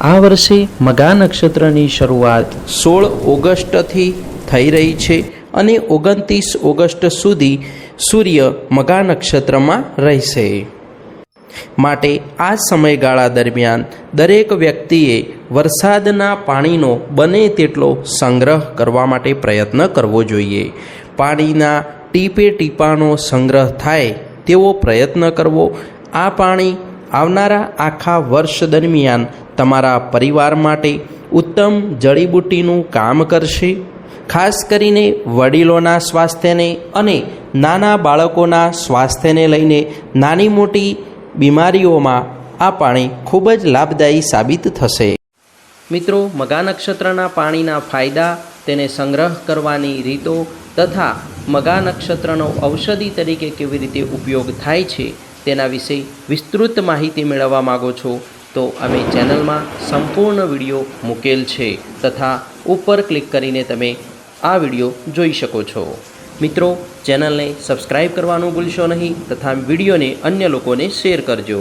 આ વર્ષે મગા નક્ષત્રની શરૂઆત સોળ ઓગસ્ટથી થઈ રહી છે અને ઓગણત્રીસ ઓગસ્ટ સુધી સૂર્ય મગા નક્ષત્રમાં રહેશે. માટે આ સમયગાળા દરમિયાન દરેક વ્યક્તિએ વરસાદના પાણીનો બને તેટલો સંગ્રહ કરવા માટે પ્રયત્ન કરવો જોઈએ. પાણીના ટીપે ટીપાનો સંગ્રહ થાય તેવો પ્રયત્ન કરવો, આ પાણી આવનારા આખા વર્ષ દરમિયાન તમારા પરિવાર માટે ઉત્તમ જડીબુટ્ટીનું કામ કરશે. ખાસ કરીને વડીલોના સ્વાસ્થ્યને અને નાના બાળકોના સ્વાસ્થ્યને લઈને નાની મોટી બીમારીઓમાં આ પાણી ખૂબ જ લાભદાયી સાબિત થશે. મિત્રો, મગા નક્ષત્રના પાણીના ફાયદા તેને સંગ્રહ કરવાની રીતો તથા મગા નક્ષત્રનો ઔષધિ તરીકે કેવી રીતે ઉપયોગ થાય છે તેના વિશે વિસ્તૃત માહિતી મેળવવા માગો છો, તો અમે ચેનલમાં સંપૂર્ણ વીડિયો મૂકેલ છે તથા ઉપર ક્લિક કરીને તમે આ વીડિયો જોઈ શકો છો. મિત્રો, ચેનલને સબસ્ક્રાઈબ કરવાનું ભૂલશો નહીં તથા વિડીયોને અન્ય લોકોને શેર કરજો.